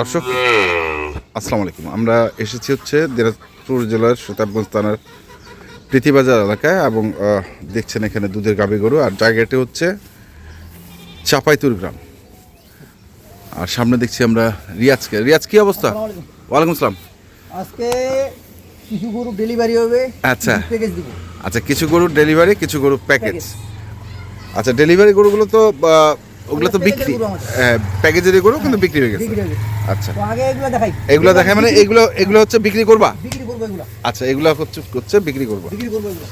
দর্শক আসসালামু আলাইকুম। আমরা এসেছি হচ্ছে দিনাজপুর জেলার সুতারগঞ্জ থানার প্রীতিবাজার এলাকায় এবং দেখছেন এখানে দুধের গাভী গরু। আর জায়গাটি হচ্ছে চাপাইতুর গ্রাম। আর সামনে দেখছি আমরা রিয়াজকে। রিয়াজ কি অবস্থা? ওয়ালাইকুম আসসালাম। আজকে কিছু গরু ডেলিভারি হবে আচ্ছা। প্যাকেজ দিব। আচ্ছা কিছু গরুর ডেলিভারি কিছু গরু প্যাকেজ। আচ্ছা ডেলিভারি গরুগুলো তো ওগুলো তো বিক্রি। হ্যাঁ, প্যাকেজেরই কিন্তু বিক্রি হয়ে গেছে। আচ্ছা। আগে এগুলো দেখাই। এগুলো মানে এগুলো এগুলো হচ্ছে বিক্রি করবা? বিক্রি করব এগুলো। আচ্ছা এগুলো হচ্ছে হচ্ছে বিক্রি করব। বিক্রি করব এগুলো।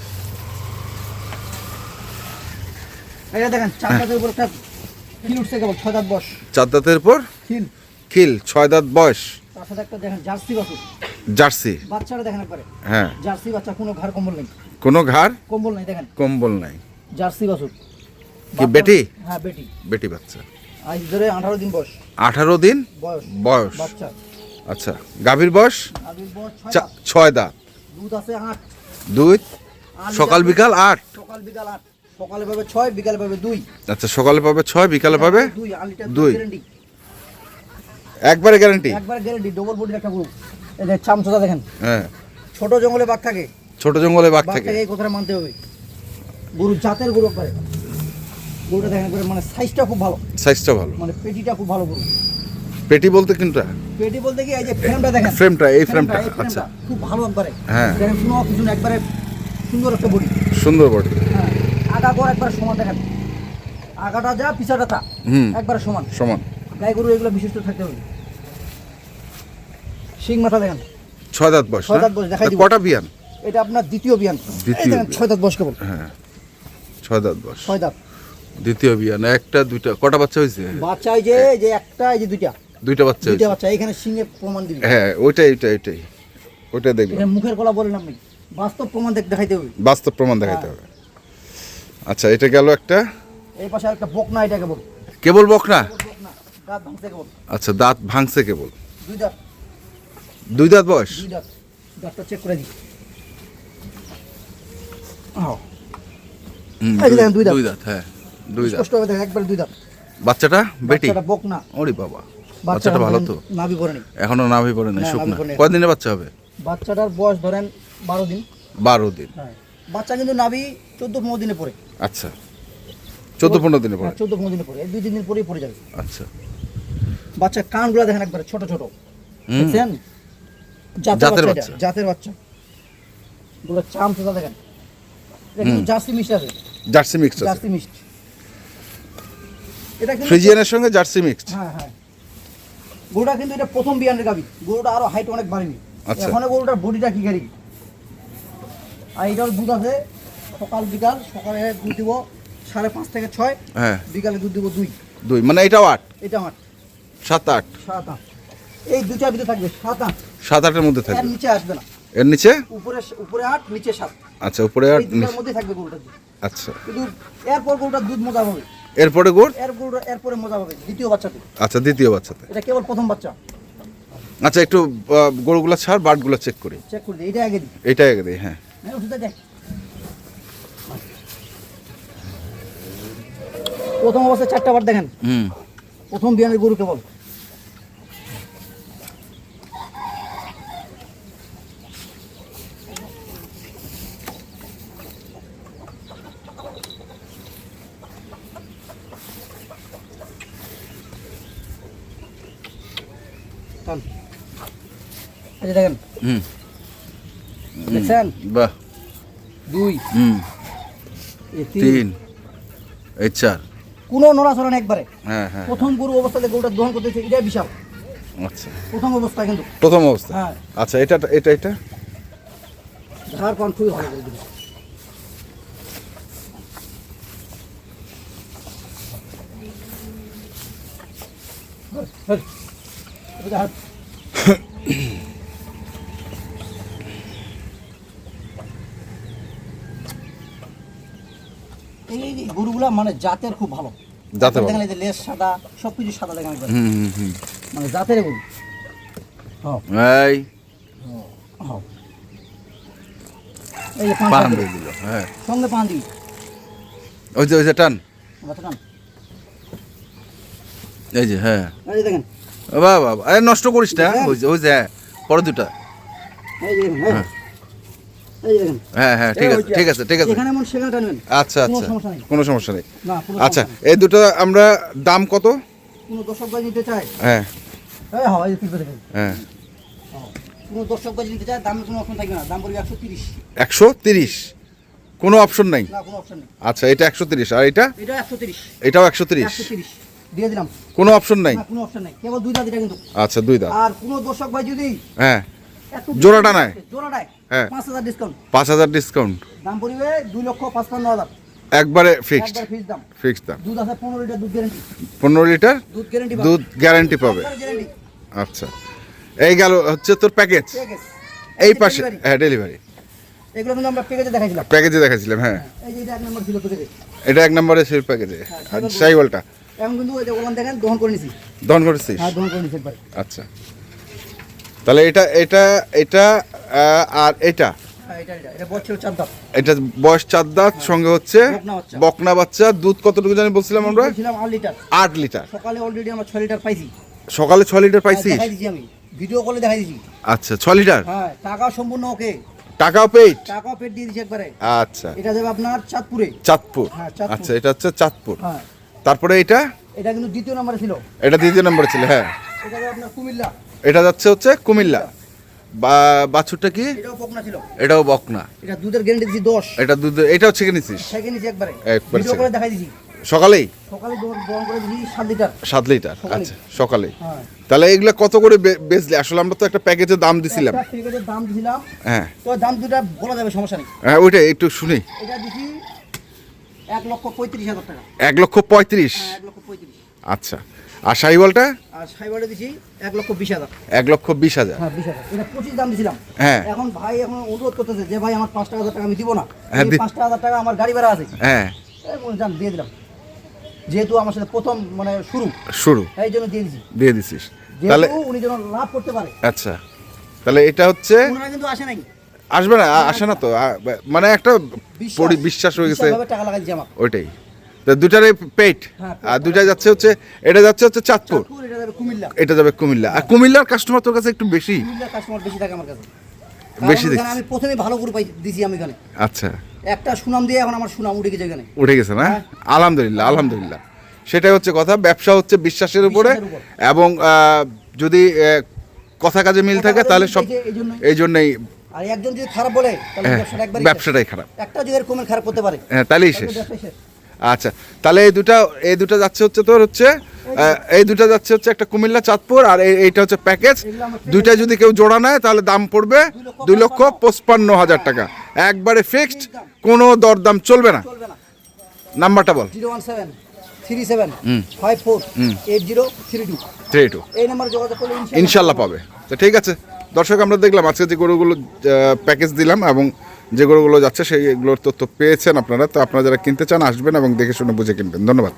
এটা দেখেন উপর একটা খিল উঠছে কেবল ছয় দাঁত চার দাঁতের পর খিল। খিল ছয় দাঁত বয়স। তার সাথে একটা দেখেন জার্সি বাছুর। জার্সি। বাচ্চাটা দেখেন একবারে। হ্যাঁ। জার্সি বাচ্চা কোনো ঘর কম্বল নেই। কোনো কম্বল নেই দেখেন। কম্বল নাই। জার্সি বাছুর। কি বেটি? হ্যাঁ বেটি। বেটি বাচ্চা। আজ ধরে আঠারো দিন বয়স। আঠারো দিন বয়স বয়স? বাচ্চা। আচ্ছা গাভীর বয়স? আবির বয়স ছয় চা- দাঁত। ছয় দাঁত। দুধ আছে আট। দুই সকাল বিকাল আট? সকাল বিকাল আট। সকালে পাবে ছয় বিকালে পাবে দুই। আচ্ছা সকালে পাবে ছয় বিকালে পাবে দুই আর লিটার দুই। দুই গ্যারান্টি একবারে গ্যারান্টি একবার গ্যারান্টি ডবল বডির একটা গরু এই যে চামচোদা দেখেন। হ্যাঁ। ছোট জঙ্গলে বাঘ থাকে। ছোট জঙ্গলে বাঘ থাকে। থাকে এই কথাটা মানতে হবে। গরু জাতের গরু একবারে। গরুটা দেখেন একবারে মানে সাইজটা খুব ভালো। সাইজটা ভালো। মানে পেটিটা খুব ভালো গরু। পেটি বলতে কোনটা? পেটি বলতে কি এই যে ফ্রেমটা দেখেন। ফ্রেমটা, এই ফ্রেমটা, আচ্ছা। খুব ভালো একবারে। হ্যাঁ। কোনো কিছু না একবারে সুন্দর একটা বডি। সুন্দর বডি। হ্যাঁ আগা গড় একবার সমান দেখেন। আগাটা যা পিছাটা তা। হুম। একবারে সমান। সমান। গাই গরু এগুলো বিশিষ্ট থাকতে হবে। শিং মাথা দেখেন। ছয় দাঁত বয়স ছয়? দাঁত বয়স, দেখাই দিব। কটা বিয়ান? এটা আপনার দ্বিতীয় বিয়ান। দ্বিতীয়। ছয় দাঁত বয়স কেবল। হ্যাঁ। ছয় দাঁত বয়স। ছয় দাঁত। দ্বিতীয় বিয়ান একটা দুইটা কটা বাচ্চা হয়েছে? বাচ্চা এই যে যে একটা এই যে দুইটা। দুইটা বাচ্চা দুইটা বাচ্চা এখানে সিংহে প্রমাণ দিবি। হ্যাঁ ওইটাই ওইটাই ওইটাই। ওইটা এখানে মুখের গলা বলেন আপনি বাস্তব প্রমাণ দেখ দেখাইতে হবে। বাস্তব প্রমাণ দেখাইতে হবে। আচ্ছা এটা গেল একটা? এই পাশে একটা বকনা এটা কেবল কেবল বকনা দাঁত ভাঙছে কেবল। আচ্ছা দাঁত ভাঙছে কেবল। দুই দাঁত। দুই দাঁত বয়স? দুই দাঁত। দাঁতটা চেক করে দিই। দুই দাঁত হ্যাঁ। দুই স্পষ্ট হবে দেখেন একবার দুই দাঁত। বাচ্চাটা বেটি? বাচ্চাটা বকনা। ওরে বাবা। বাচ্চাটা ভালো তো? নাভি করেনি এখনও নাভি পড়ে নাই না, শুকনা। পড়ে। কয়দিনে বাচ্চা হবে? বাচ্চাটার বয়স ধরেন বারো দিন। বারো দিন। হ্যাঁ। বাচ্চা কিন্তু নাভি চোদ্দ পনেরো দিনে পরে আচ্ছা। চোদ্দ পনেরো দিনে পরে চোদ্দ পনেরো দিনে পরে দুই তিন দিন পরেই পড়ে যাবে। আচ্ছা। বাচ্চার কানগুলো দেখেন একবারে ছোট ছোট। দেখছেন? জাতের বাচ্চা বাচ্চা। জাতের বাচ্চা। গুলো চাম দেখেন। জার্সি মিষ্টি আছে। জার্সি মিক্সড আছে। জার্সি মিষ্টি এটা কিন্তু ফ্রিজিয়ানের সঙ্গে জার্সি মিক্সড। হ্যাঁ হ্যাঁ। গরুটা কিন্তু এটা প্রথম বিয়ানের গাবি। গরুটা আরও হাইট অনেক বাড়েনি। আচ্ছা। এখন গরুটার বডিটা কি গাড়ি? আর এটার দুধ আছে। সকাল বিকাল সকালে দুধ দিব সাড়ে পাঁচ থেকে ছয় হ্যাঁ। বিকালে দুধ দিব দুই। দুই মানে এটাও আট? এটা আমার সাত আট? সাত আট। এই দুটার ভিতরে থাকবে। সাত আট। সাত আটের মধ্যে এর থাকবে নিচে আসবে না। এর নিচে? উপরে উপরে আট নিচে সাত। আচ্ছা উপরে আট নিচে- মধ্যে থাকবে গরুটার দুধ। আচ্ছা। কিন্তু এরপর গরুটার দুধ মজা হবে। এরপরে গুড়? এর গুড় এরপরে মজা হবে দ্বিতীয় বাচ্চাতে। আচ্ছা দ্বিতীয় বাচ্চাতে। এটা কেবল প্রথম বাচ্চা। আচ্ছা একটু গরুগুলো ছাড় বাটগুলো চেক করি। চেক করি দিই এটা আগে দিই। এটা আগে দিই হ্যাঁ। হ্যাঁ দেখ। প্রথম অবস্থায় চারটা বার দেখেন। হুম। প্রথম বিয়ানের গরু কেবল। এই দেখেন। হুম। দেখছেন? বাহ। দুই। হুম। এই তিন। এই চার। কোনো নড়াচড়া নেই একবারে। হ্যাঁ হ্যাঁ। প্রথম গরু অবস্থাতে গরুটা দহন করতেছে এটাই বিশাল। আচ্ছা। প্রথম অবস্থা কিন্তু। প্রথম অবস্থা? হ্যাঁ। আচ্ছা এটা এটা এটা? ঝাড় পান খুবই ভালো করে দিবে। এই গরুগুলা মানে জাতের খুব ভালো। জাতের ভালো। দেখেন এই যে লেজ সাদা সবকিছু সাদা দেখেন হুম হুম হুম। মানে জাতের গরু। এই। এই যে পান দিয়ে দিল হ্যাঁ। সঙ্গে পান দিবি। ওই যে ওই যে টান। টান। এই যে হ্যাঁ। এই যে দেখেন। বাবা বাবা আরে নষ্ট করিস না ওই যে ওই যে হ্যাঁ পরে দুটা। হ্যাঁ। দেখেন। হ্যাঁ। হ্যাঁ ঠিক আছে ঠিক আছে ঠিক আছে। আচ্ছা কোনো আচ্ছা কোনো সমস্যা নেই। আচ্ছা এই দুটো আমরা দাম কত? হ্যাঁ। হয় হ্যাঁ। একশো তিরিশ। কোনো অপশন নাই? আচ্ছা এটা একশো তিরিশ। আর এটা? এটাও একশো তিরিশ। দিয়ে দিলাম। কোনো অপশন নাই? কোনো অপশন নেই। কেবল দুই দাঁত এটা কিন্তু। আচ্ছা দুই আর কোনো দর্শক ভাই যদি হ্যাঁ। জোড়াটা? জোড়াটায় হ্যাঁ। পাঁচ হাজার ডিসকাউন্ট পাঁচ হাজার ডিসকাউন্ট দাম পড়বে দুই লক্ষ পাঁচপান্ন হাজার। একবারে ফিক্সড একবার ফিক্স দাম। ফিক্সড দাম। দুধ আছে পনেরো লিটার দুধ গ্যারেন্টি পনেরো লিটার দুধ গ্যারেন্টি দুধ গ্যারান্টি পাবে। আচ্ছা। এই গেল হচ্ছে তোর প্যাকেজ এই পাশে। হ্যাঁ ডেলিভারি এগুলো কিন্তু আমরা প্যাকেজে দেখাইছিলাম। প্যাকেজে দেখাচ্ছিলাম হ্যাঁ। এই যে এটা এক নম্বর ছিল প্যাকেজে এটা এক নম্বরে সেই প্যাকেজে আর সাইওয়ালটা এখন কিন্তু ওই যে দহন করে নিছি। দহন করেছিস হ্যাঁ দহন করে নিছি একবার। আচ্ছা। তাহলে এটা এটা এটা আর এটা? হ্যাঁ এটা বয়স চার দাঁত। সঙ্গে হচ্ছে বকনা বাচ্চা। দুধ কতটুকু জানি বলছিলাম আমরা? আট লিটার। সকালে অলরেডি আমরা ছয় লিটার পাইছি। সকালে লিটার দেখাই দিছি আমি। ভিডিও কলে দেখাই দিছি। আচ্ছা লিটার? হ্যাঁ টাকা সম্পূর্ণ ওকে। টাকাও পেইড? টাকাও পেট দিয়ে দিছি একবারে। আচ্ছা। এটা যাবে আপনার চাঁদপুরে। চাঁদপুর। হ্যাঁ, চাঁদপুর। আচ্ছা এটা হচ্ছে চাঁদপুর। হ্যাঁ। তারপরে এটা এটা কিন্তু দ্বিতীয় নম্বরে ছিল। এটা দ্বিতীয় নম্বরে ছিল হ্যাঁ। এটা আপনার কুমিল্লা। এটা যাচ্ছে হচ্ছে কুমিল্লা। বা বাছুরটা কি? এটাও পকনা ছিল। এটাও বকনা। এটা দুধের গ্যারেন্টি দিছি দশ। এটা দুধ এটা হচ্ছে কি নিছিস? সেকে নিছি একবারে। একবারে ভিডিও করে দেখাই দিছি। সকালেই? সকালে দহন করে দিছি সাত লিটার। সাত লিটার আচ্ছা সকালেই। হ্যাঁ। তাহলে এগুলা কত করে বেচলে? আসলে আমরা তো একটা প্যাকেজে দাম দিছিলাম। প্যাকেটের দাম দিছিলাম। হ্যাঁ। তো দাম দুটা বলা যাবে সমস্যা নেই। হ্যাঁ ওইটাই একটু শুনি। এটা দিছি এক লক্ষ পঁয়ত্রিশ হাজার টাকা। এক লক্ষ পঁয়ত্রিশ? হ্যাঁ এক লক্ষ পঁয়ত্রিশ। আচ্ছা। আর শাহিওয়ালটা আর সাইবারে দিছি এক লক্ষ বিশ হাজার। এক লক্ষ বিশ হাজার। হ্যাঁ বিশ হাজার। এটা পঁচিশ দাম দিছিলাম। হ্যাঁ। এখন ভাই এখন অনুরোধ করতেছে যে ভাই আমার পাঁচটা হাজার টাকা আমি দিব না। হ্যাঁ, পাঁচটা হাজার টাকা আমার গাড়ি ভাড়া আছে। হ্যাঁ। যান দিয়ে দিলাম। যেহেতু আমার সাথে প্রথম মানে শুরু। শুরু। এই জন্য দিয়ে দিছি। দিয়ে দিছিস। তাহলে উনি যেন লাভ করতে পারে। আচ্ছা। তাহলে এটা হচ্ছে ওনারা কিন্তু আসে নাই। আসবে না? আসে না তো? মানে একটা বিশ্বাস হয়ে গেছে। ওইটাই। তো দুটারে পেট। হ্যাঁ, আর দুটা যাচ্ছে হচ্ছে এটা যাচ্ছে হচ্ছে চাঁদপুর। এটা যাবে কুমিল্লা। এটা যাবে কুমিল্লা। আর কুমিল্লার কাস্টমার তোর কাছে একটু বেশি। কাস্টমার বেশি থাকে আমার কাছে। বেশি দেখছি। আমি প্রথমে ভালো করে পাই দিছি আমি এখানে। আচ্ছা। একটা সুনাম দিয়ে এখন আমার সুনাম উঠে গেছে এখানে। উঠে গেছে না? হ্যাঁ। আলহামদুলিল্লাহ আলহামদুলিল্লাহ। সেটাই হচ্ছে কথা ব্যবসা হচ্ছে বিশ্বাসের উপরে এবং যদি কথা কাজে মিল থাকে তাহলে সব এই জন্যই। আর একজন যদি খারাপ বলে তাহলে হ্যাঁ, ব্যবসাটা ব্যবসাটাই খারাপ। একটা যদি এরকম খারাপ করতে পারে হ্যাঁ তাহলেই তাহলে শেষ। আচ্ছা তাহলে এই দুটা এই দুটা যাচ্ছে হচ্ছে তোর হচ্ছে এই দুটা যাচ্ছে হচ্ছে একটা কুমিল্লা চাঁদপুর আর এই- এইটা হচ্ছে প্যাকেজ। দুইটা যদি কেউ জোড়া নেয় তাহলে দাম পড়বে দুই লক্ষ পঁচপান্ন হাজার টাকা। একবারে ফিক্সড কোনো দরদাম চলবে না। নাম্বারটা বল। Zero one seven three seven. Five four eight zero three two. Three two. এই নাম্বারে যোগাযোগ করলে ইনশাল্লাহ পাবে। তো ঠিক আছে। দর্শক, আমরা দেখলাম আজকে যে গরুগুলো প্যাকেজ দিলাম এবং যে গরুগুলো যাচ্ছে, সেইগুলোর তথ্য পেয়েছেন আপনারা। তো আপনারা যারা কিনতে চান, আসবেন এবং দেখে শুনে বুঝে কিনবেন। ধন্যবাদ।